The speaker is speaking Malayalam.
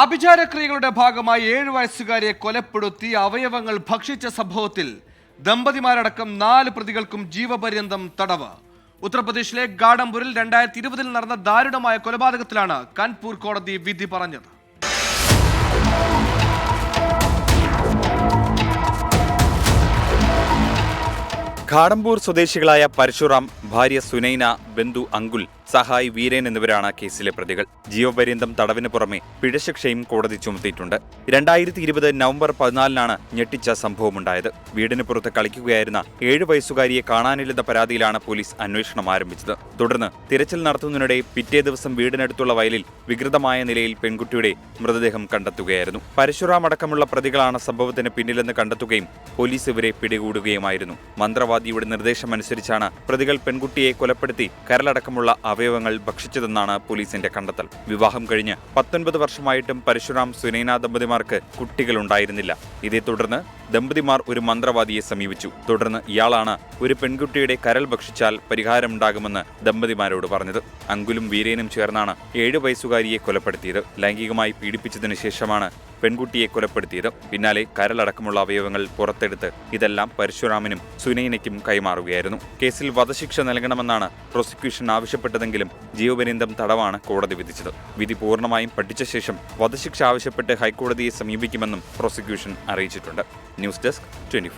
അഭിചാരക്രിയകളുടെ ഭാഗമായി ഏഴു വയസ്സുകാരിയെ കൊലപ്പെടുത്തി അവയവങ്ങൾ ഭക്ഷിച്ച സംഭവത്തിൽ ദമ്പതിമാരടക്കം നാല് പ്രതികൾക്കും ജീവപര്യന്തം തടവ്. ഉത്തർപ്രദേശിലെ ഗാഡംപൂരിൽ രണ്ടായിരത്തി ഇരുപതിൽ നടന്ന ദാരുണമായ കൊലപാതകത്തിലാണ് കാൺപൂർ കോടതി വിധി പറഞ്ഞത്. ഘാടംപൂർ സ്വദേശികളായ പരശുറാം ഭാര്യ സുനൈന ബന്ധു അങ്കുൽ സഹായി വീരൻ എന്നിവരാണ് കേസിലെ പ്രതികൾ. ജീവപര്യന്തം തടവിന് പുറമെ പിഴശിക്ഷയും കോടതി ചുമത്തിയിട്ടുണ്ട്. രണ്ടായിരത്തി ഇരുപത് നവംബർ പതിനാലിനാണ് ഞെട്ടിച്ച സംഭവമുണ്ടായത്. വീടിന് പുറത്ത് കളിക്കുകയായിരുന്ന ഏഴ് വയസ്സുകാരിയെ കാണാനില്ലെന്ന പരാതിയിലാണ് പോലീസ് അന്വേഷണം ആരംഭിച്ചത്. തുടർന്ന് തിരച്ചിൽ നടത്തുന്നതിനിടെ പിറ്റേ ദിവസം വീടിനടുത്തുള്ള വയലിൽ വികൃതമായ നിലയിൽ പെൺകുട്ടിയുടെ മൃതദേഹം കണ്ടെത്തുകയായിരുന്നു. പരശുറാം അടക്കമുള്ള പ്രതികളാണ് സംഭവത്തിന് പിന്നിലെന്ന് കണ്ടെത്തുകയും പോലീസ് ഇവരെ പിടികൂടുകയുമായിരുന്നു. മന്ത്രവാദിയുടെ നിർദ്ദേശമനുസരിച്ചാണ് പ്രതികൾ പെൺകുട്ടിയെ കൊലപ്പെടുത്തി കരലടക്കമുള്ള അവയവങ്ങൾ ഭക്ഷിച്ചതെന്നാണ് പോലീസിന്റെ കണ്ടെത്തൽ. വിവാഹം കഴിഞ്ഞ് പത്തൊൻപത് വർഷമായിട്ടും പരശുറാം സുനൈന ദമ്പതിമാർക്ക് കുട്ടികളുണ്ടായിരുന്നില്ല. ഇതേ തുടർന്ന് ദമ്പതിമാർ ഒരു മന്ത്രവാദിയെ സമീപിച്ചു. തുടർന്ന് ഇയാളാണ് ഒരു പെൺകുട്ടിയുടെ കരൾ ഭക്ഷിച്ചാൽ പരിഹാരമുണ്ടാകുമെന്ന് ദമ്പതിമാരോട് പറഞ്ഞത്. അങ്കുലും വീരേനും ചേർന്നാണ് ഏഴു വയസ്സുകാരിയെ കൊലപ്പെടുത്തിയത്. ലൈംഗികമായി പീഡിപ്പിച്ചതിനു ശേഷമാണ് പെൺകുട്ടിയെ കൊലപ്പെടുത്തിയത്. പിന്നാലെ കരലടക്കമുള്ള അവയവങ്ങൾ പുറത്തെടുത്ത് ഇതെല്ലാം പരശുരാമനും സുനൈനയ്ക്കും കൈമാറുകയായിരുന്നു. കേസിൽ വധശിക്ഷ നൽകണമെന്നാണ് പ്രോസിക്യൂഷൻ ആവശ്യപ്പെട്ടതെങ്കിലും ജീവപര്യന്തം തടവാണ് കോടതി വിധിച്ചത്. വിധി പൂർണമായും പഠിച്ച ശേഷം വധശിക്ഷ ആവശ്യപ്പെട്ട് ഹൈക്കോടതിയെ സമീപിക്കുമെന്നും പ്രോസിക്യൂഷൻ അറിയിച്ചിട്ടുണ്ട്. News desk twenty